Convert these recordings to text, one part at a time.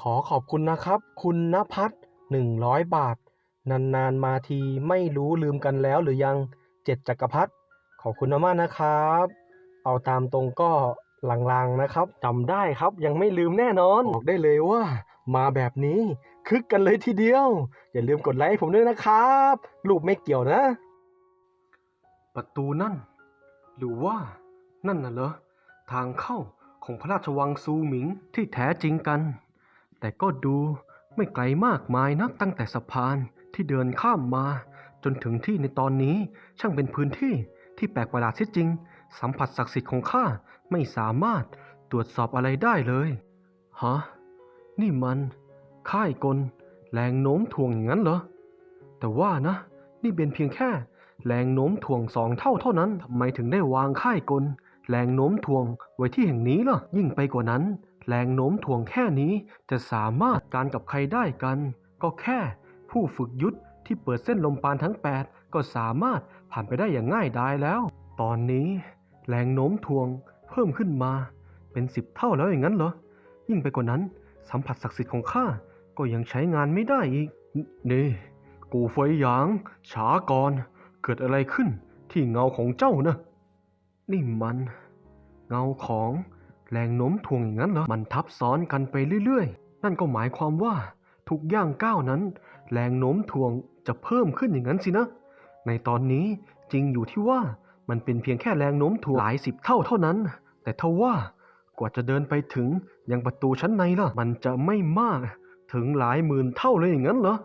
ขอขอบคุณนะครับ คุณณพัฒน์หนึ่งร้อยบาท นานๆ มาทีไม่รู้ลืมกันแล้วหรือยังเจ็ดจักรพรรดิขอบคุณมากนะครับ เอาตามตรงก็ลางๆนะครับจำได้ครับยังไม่ลืมแน่นอนบอกได้เลยว่า มาแบบนี้คึกกันเลยทีเดียว อย่าลืมกดไลค์ให้ผมด้วยนะครับรูปไม่เกี่ยวนะ ประตูนั่น หรือว่า นั่นน่ะเหรอ ทางเข้าของพระราชวังซูหมิงที่แท้จริงกัน แต่ก็ดูไม่ไกลมากมายนักตั้งแต่สะพานที่เดินข้ามมา จนถึงที่ในตอนนี้ช่างเป็นพื้นที่ที่แปลกประหลาดเสียจริง สัมผัสศักดิ์สิทธิ์ของข้าไม่สามารถตรวจสอบอะไรได้เลยฮะนี่มันค่ายกลแรงโน้มถ่วงอย่างนั้นเหรอ แต่ว่านะ นี่เป็นเพียงแค่ แรงโน้มถ่วงสองเท่าเท่านั้นทำไมถึงได้วางค่ายกล แรงโน้มถ่วงไว้ที่แห่งนี้ล่ะ ยิ่งไปกว่านั้น แรงโน้มถ่วงแค่นี้จะสามารถการกับใครได้กัน ก็แค่ผู้ฝึกยุทธที่เปิดเส้นลมปานทั้ง 8 ก็สามารถผ่านไปได้อย่างง่ายดายแล้ว ตอนนี้แรงโน้มถ่วงเพิ่มขึ้นมาเป็นสิบเท่าแล้วอย่างนั้นเหรอ ยิ่งไปกว่านั้นสัมผัสศักดิ์สิทธิ์ของข้าก็ยังใช้งานไม่ได้อีก นี่กูเฟยหยางช้าก่อน เกิดอะไรขึ้นที่เงาของเจ้านะ นี่มัน เงาของ แรงโน้มถ่วงอย่างนั้นเหรอ มันทับซ้อนกันไปเรื่อยๆ นั่นก็หมายความว่าทุกย่างก้าวนั้น แรงโน้มถ่วงจะเพิ่มขึ้นอย่างนั้นสินะ ในตอนนี้จริงอยู่ที่ว่ามันเป็นเพียงแค่แรงโน้มถ่วงหลายสิบเท่าเท่านั้น แต่ถ้าว่ากว่าจะเดินไปถึงยังประตูชั้นในล่ะ มันจะไม่มากถึงหลายหมื่นเท่าเลยอย่างนั้นเหรอ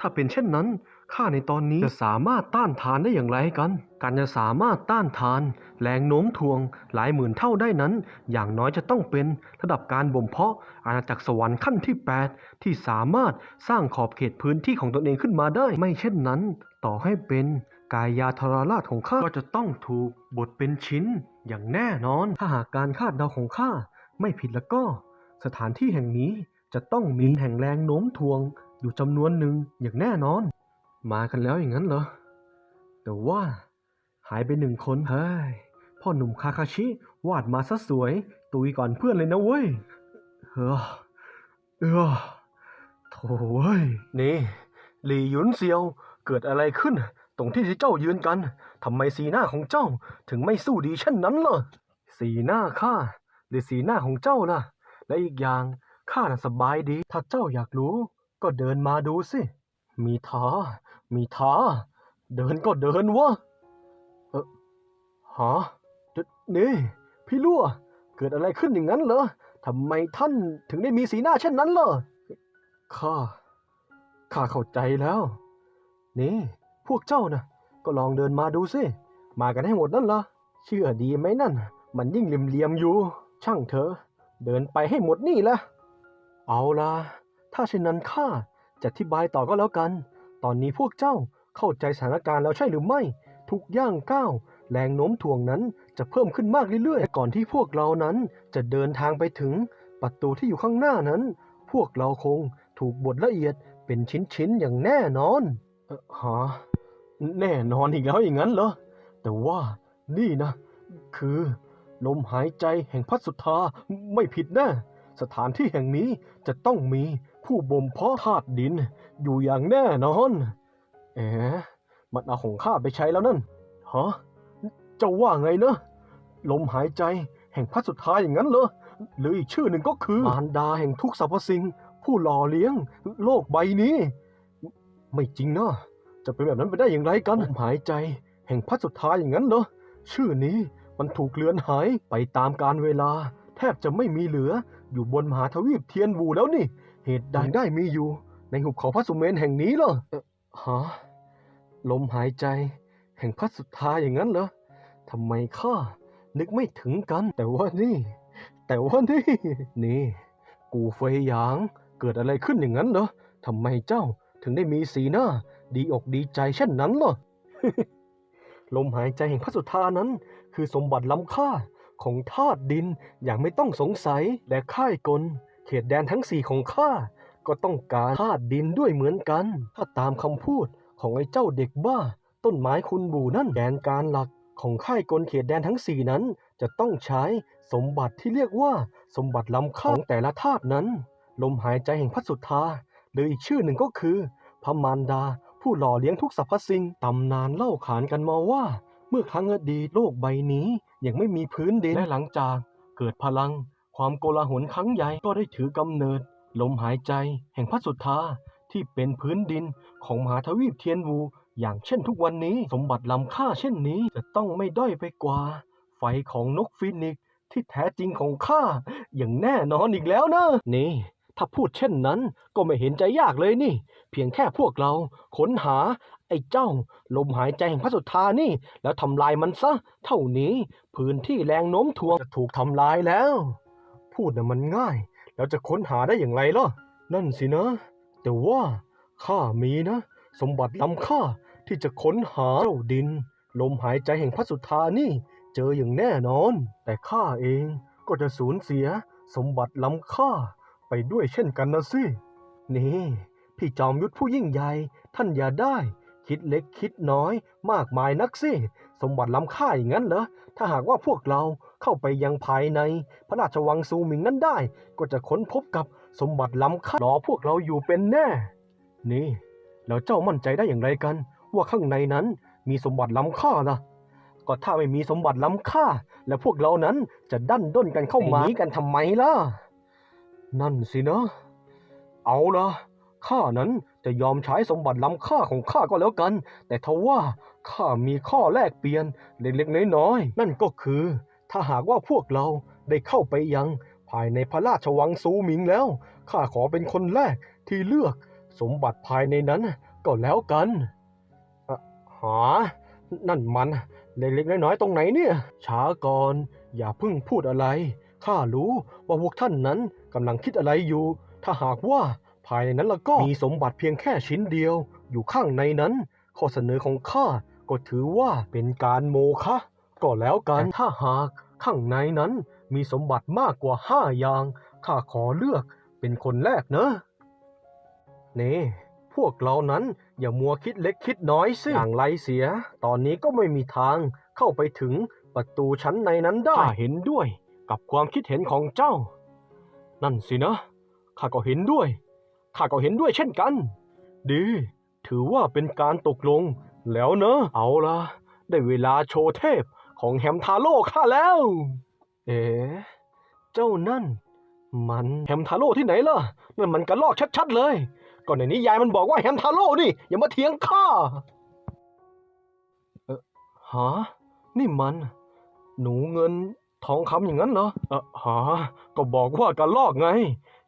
ถ้าเป็นเช่นนั้น ข้าในตอนนี้จะสามารถต้านทานได้อย่างไรกัน การจะสามารถต้านทาน แรงโน้มถ่วงหลายหมื่นเท่าได้นั้น อย่างน้อยจะต้องเป็นระดับการบ่มเพาะอาณาจักรสวรรค์ขั้นที่ 8 ที่สามารถสร้างขอบเขตพื้นที่ของตนเองขึ้นมาได้ ไม่เช่นนั้น ต่อให้เป็นกายาธราราชของข้าก็จะต้องถูกบดเป็นชิ้นอย่างแน่นอน ถ้าหากการคาดเดาของข้าไม่ผิดแล้วก็ สถานที่แห่งนี้จะต้องมีแห่งแรงโน้มถ่วงอยู่จำนวนหนึ่งอย่างแน่นอน มากันแล้วอย่างนั้นเหรอ แต่ว่า หายไปหนึ่งคนเฮ้ยพ่อหนุ่มคาคาชิ วาดมาซะสวย ตุยก่อนเพื่อนเลยนะเว้ยเออเออโถ่เว้ย นี่ หลี่หยุนเซียว เกิดอะไรขึ้น ตรงที่ที่เจ้ายืนกัน ทำไมสีหน้าของเจ้าถึงไม่สู้ดีเช่นนั้นล่ะ สีหน้าข้าหรือสีหน้าของเจ้าล่ะ และอีกอย่างข้าน่ะสบายดี ถ้าเจ้าอยากรู้ ก็เดินมาดูสิ มีท้า มีท้า เดินก็เดินวะ เออฮะดนี่ พี่ลั่ว เกิดอะไรขึ้นอย่างนั้นเหรอทำไมท่านถึงได้มีสีหน้าเช่นนั้นเล่ะข้า ข้าเข้าใจแล้ว นี่ พวกเจ้านะก็ลองเดินมาดูสิ มากันให้หมดนั่นละเชื่อดีไหมนั่น มันยิ่งเหลี่ยมๆอยู่ ช่างเถอะ เดินไปให้หมดนี่ละ เอาละถ้าเช่นนั้นข้า จะอธิบายต่อก็แล้วกัน ตอนนี้พวกเจ้าเข้าใจสถานการณ์แล้วใช่หรือไม่ ทุกย่างก้าวแรงโน้มถ่วงนั้นจะเพิ่มขึ้นมากเรื่อยๆ ก่อนที่พวกเรานั้นจะเดินทางไปถึงประตูที่อยู่ข้างหน้านั้น พวกเราคงถูกบดละเอียดเป็นชิ้นๆอย่างแน่นอนเอ่อฮะแน่นอนอีกแล้วอย่างนั้นเหรอ แต่ว่านี่นะ คือ ลมหายใจแห่งพัดสุธาไม่ผิดแน่สถานที่แห่งนี้จะต้องมี ผู้บ่มเพาะธาตุดินอยู่อย่างแน่นอน เอ๋มันเอาของข้าไปใช้แล้วนั่นฮะเจ้าว่าไงเนอะลมหายใจแห่งพัดสุดท้ายอย่างนั้นเหรอหรืออีกชื่อหนึ่งก็คือมารดาแห่งทุกสรรพสิ่ง ผู้หล่อเลี้ยง โลกใบนี้ ไม่จริงเนาะจะเป็นแบบนั้นไปได้อย่างไรกันลมหายใจ แห่งพัดสุดท้ายอย่างนั้นเหรอชื่อนี้มันถูกเลือนหายไปตามกาลเวลา แทบจะไม่มีเหลืออยู่บนมหาทวีปเทียนวูแล้วนี่ เหตุใดได้มีอยู่ ในหุบเขาพระสุเมนแห่งนี้เหรอฮะลมหายใจ แห่งพัดสุดท้ายอย่างนั้นเหรอทำไมข้านึกไม่ถึงกัน แต่ว่านี่ แต่ว่านี่ นี่ กูเฟยหยาง เกิดอะไรขึ้นอย่างนั้นเหรอทำไมเจ้าถึงได้มีสีหน้า ดีอกดีใจเช่นนั้นเหรอลมหายใจแห่งพระสุธานั้น คือสมบัติล้ำค่า ของธาตุดินอย่างไม่ต้องสงสัยและค่ายกล เขตแดนทั้งสี่ของข้าก็ต้องการธาตุดินด้วยเหมือนกัน ถ้าตามคำพูดของไอ้เจ้าเด็กบ้า ต้นไม้คุณบูนั่นแดนการหลักของค่ายกลเขตแดนทั้งสี่นั้น จะต้องใช้สมบัติที่เรียกว่าสมบัติล้ำค่าของแต่ละธาตุนั้น ลมหายใจแห่งพระสุธาหรืออีกชื่อหนึ่งก็คือ พระมารดา ผู้หล่อเลี้ยงทุกสรรพสิ่งตำนานเล่าขานกันมาว่า เมื่อครั้งอดีตโลกใบนี้ ยังไม่มีพื้นดินและหลังจากเกิดพลัง ความโกลาหลครั้งใหญ่ก็ได้ถือกำเนิด ลมหายใจ แห่งพระสุทธาที่เป็นพื้นดินของมหาทวีปเทียนวู อย่างเช่นทุกวันนี้สมบัติล้ำค่าเช่นนี้จะต้องไม่ด้อยไปกว่า ไฟของนกฟินิกที่แท้จริงของข้าอย่างแน่นอนอีกแล้วนะนี่ ถ้าพูดเช่นนั้นก็ไม่เห็นใจยากเลยนี่ เพียงแค่พวกเราค้นหา ไอ้เจ้า ลมหายใจแห่งพระสุธานี่ แล้วทำลายมันซะ เท่านี้พื้นที่แรงโน้มถ่วงจะถูกทำลายแล้ว พูดน่ะมันง่าย แล้วจะค้นหาได้อย่างไรล่ะ นั่นสินะ แต่ว่าข้ามีนะ สมบัติล้ำค่าที่จะค้นหาเจ้าดิน ลมหายใจแห่งพระสุธานี่ เจออย่างแน่นอน แต่ข้าเองก็จะสูญเสีย สมบัติล้ำค่าไปด้วยเช่นกันนะสิ นี่ พี่จอมยุทธผู้ยิ่งใหญ่ท่านอย่าได้ คิดเล็กคิดน้อย มากมายนักสิ สมบัติล้ำค่าอย่างนั้นเหรอ ถ้าหากว่าพวกเราเข้าไปยังภายใน พระราชวังซูหมิงนั้นได้ ก็จะค้นพบกับสมบัติล้ำค่ารอพวกเราอยู่เป็นแน่ นี่ แล้วเจ้ามั่นใจได้อย่างไรกัน ว่าข้างในนั้นมีสมบัติล้ำค่าล่ะ ก็ถ้าไม่มีสมบัติล้ำค่า แล้วพวกเรานั้นจะดันด้นกันเข้ามาหนีกันทำไมล่ะ นั่นสินะ เอาละ ข้านั้นจะยอมใช้สมบัติล้ำค่าของข้าก็แล้วกัน แต่ทว่าข้ามีข้อแลกเปลี่ยนเล็กๆน้อยๆนั่นก็คือ ถ้าหากว่าพวกเราได้เข้าไปยังภายในพระราชวังซูหมิงแล้วข้าขอเป็นคนแรกที่เลือกสมบัติภายในนั้นก็แล้วกันอะหา นั่นมันเล็กๆน้อยๆตรงไหนเนี่ย ช้าก่อนอย่าเพิ่งพูดอะไร ข้ารู้ว่าพวกท่านนั้นกำลังคิดอะไรอยู่ ถ้าหากว่า ภายในนั้นแล้วก็มีสมบัติเพียงแค่ชิ้นเดียว อยู่ข้างในนั้น ข้อเสนอของข้าก็ถือว่าเป็นการโมฆะก็แล้วกันถ้าหากข้างในนั้นมีสมบัติมากกว่าห้าอย่างข้าขอเลือกเป็นคนแรกเนอะนี่พวกเรานั้นอย่ามัวคิดเล็กคิดน้อยสิอย่างไรเสีย ตอนนี้ก็ไม่มีทางเข้าไปถึงประตูชั้นในนั้นได้เห็นด้วยกับความคิดเห็นของเจ้า นั่นสินะข้าก็เห็นด้วย ข้าก็เห็นด้วยเช่นกัน ดี ถือว่าเป็นการตกลง แล้วเนอะเอาละได้เวลาโชว์เทพของแฮมทาโร่ข้าแล้ว เอ๋เจ้านั่น มันแฮมทาโร่ที่ไหนล่ะนั่นมันกระลอกชัดๆเลย ก่อนในนี้ยายมันบอกว่าแฮมทาโร่นี่ อย่ามาเถียงข้าเออหานี่มัน หนูเงินทองคำอย่างนั้นเหรอเออหาก็บอกว่ากระลอกไง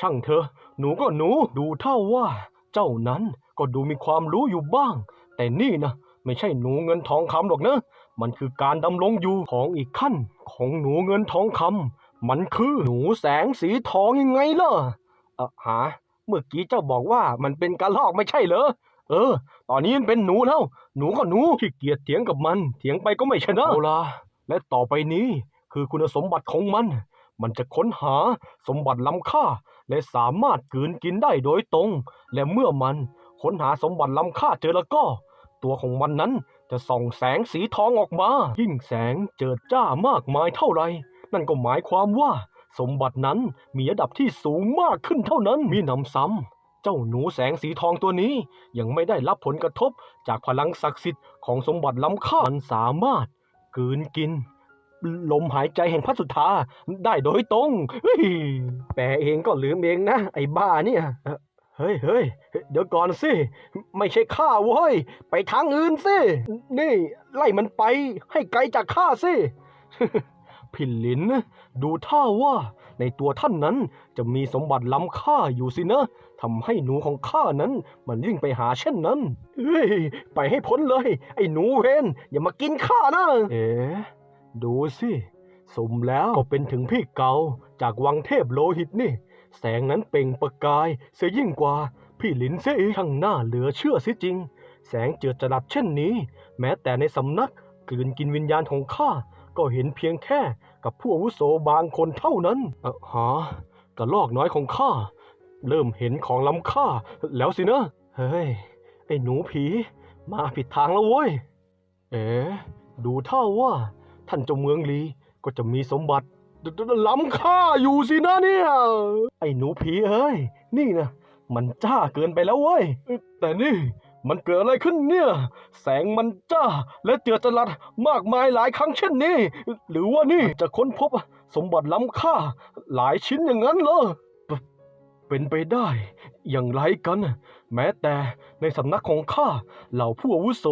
ช่างเถอะ หนูก็หนูดูเท่าว่า เจ้านั้นก็ดูมีความรู้อยู่บ้าง แต่นี่นะไม่ใช่หนูเงินทองคำหรอกนะ มันคือการดำรงอยู่ของอีกขั้น ของหนูเงินทองคำมันคือหนูแสงสีทองยังไงล่ะเออหา เมื่อกี้เจ้าบอกว่ามันเป็นกระลอกไม่ใช่เหรอเออ ตอนนี้มันเป็นหนูแล้ว หนูก็หนูขี้เกียจเถียงกับมัน เถียงไปก็ไม่ชนะเอาล่ะและต่อไปนี้คือคุณสมบัติของมัน มันจะค้นหาสมบัติล้ำค่า และสามารถกืนกินได้โดยตรง และเมื่อมันค้นหาสมบัติล้ำค่าเจอแล้วก็ ตัวของมันนั้นจะส่องแสงสีทองออกมา ยิ่งแสงเจิดจ้ามากมายเท่าไร นั่นก็หมายความว่า สมบัตินั้นมีระดับที่สูงมากขึ้นเท่านั้นมีหนำซ้ำเจ้าหนูแสงสีทองตัวนี้ ยังไม่ได้รับผลกระทบจากพลังศักดิ์สิทธิ์ของสมบัติล้ำค่ามันสามารถกืนกิน ลมหายใจแห่งพระสุธาได้โดยตรงแปลเองก็ลืมเองนะ ไอ้บ้าเนี่ย เฮ้ยเฮ้ยเดี๋ยวก่อนสิ ไม่ใช่ข้าเว้ย ไปทางอื่นสิ นี่ ไล่มันไปให้ไกลจากข้าสิผินลิน ดูท่าว่าในตัวท่านนั้นจะมีสมบัติล้ำค่าอยู่สินะทำให้หนูของข้านั้น มันยิ่งไปหาเช่นนั้น เฮ้ย ไปให้พ้นเลย ไอ้หนูเวนอย่ามากินข้านะ เอ๋ ดูสิสมแล้วก็เป็นถึงพี่เกาจากวังเทพโลหิตนี่ แสงนั้นเปล่งประกายเสียยิ่งกว่า พี่หลินเสียอีกช่างหน้าเหลือเชื่อเสิจริง แสงเจือจรัสเช่นนี้ แม้แต่ในสำนักกลืนกินวิญญาณของข้าก็เห็นเพียงแค่กับผู้อาวุโสบางคนเท่านั้นเออหากระลอกน้อยของข้าเริ่มเห็นของล้ำค่า แล้วสินะเฮ้ยไอ้หนูผี มาผิดทางแล้วเว้ย เอ๋ดูเท่าว่า ท่านเจ้าเมืองลีก็จะมีสมบัติล้ำค่าอยู่สินะเนี่ย ไอ้หนูผีเอ้ย นี่นะมันจ้าเกินไปแล้วเว้ย แต่นี่มันเกิดอะไรขึ้นเนี่ย แสงมันจ้า และเจือจรัสมากมายหลายครั้งเช่นนี้ หรือว่านี่จะค้นพบสมบัติล้ำค่า หลายชิ้นอย่างนั้นเหรอเปเป็นไปได้ อย่างไรกัน แม้แต่ในสำนักของข้าเหล่าผู้อาวุโส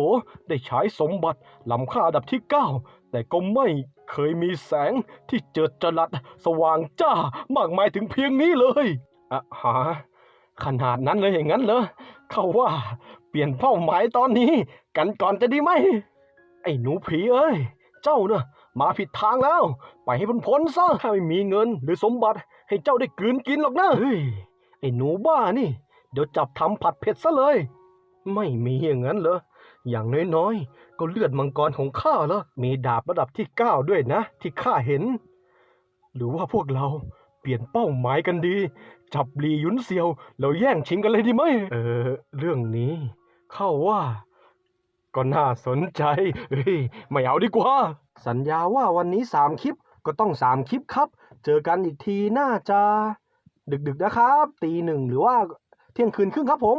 ได้ใช้สมบัติล้ำค่าอันดับที่เก้า แต่ก็ไม่เคยมีแสงที่เจิดจรัสสว่างจ้ามากมายถึงเพียงนี้เลยอะหา ขนาดนั้นเลยอย่างนั้นเหรอเขาว่า เปลี่ยนเป้าหมายตอนนี้ กันก่อนจะดีไหม ไอ้หนูผีเอ้ย เจ้าเน่ะมาผิดทางแล้ว ไปให้พ้นพ้นซะถ้าไม่มีเงินหรือสมบัติให้เจ้าได้กลืนกินหรอกนะเฮ้ยไอ้หนูบ้านี่ เดี๋ยวจับทำผัดเผ็ดซะเลย ไม่มีอย่างนั้นเหรอ อย่างน้อยๆ ก็เลือดมังกรของข้าแล้วมีดาบระดับที่เก้าด้วยนะ ที่ข้าเห็น หรือว่าพวกเราเปลี่ยนเป้าหมายกันดี จับหลีหยุนเซียวแล้วแย่งชิงกันเลยดีไหมเออ เรื่องนี้เข้าว่าก็น่าสนใจเฮ้ยไม่เอาดีกว่า สัญญาว่าวันนี้สามคลิปก็ต้องสามคลิปครับ เจอกันอีกทีน่าจะ ดึกๆนะครับ ตีหนึ่งหรือว่าเที่ยงคืนครึ่งครับผม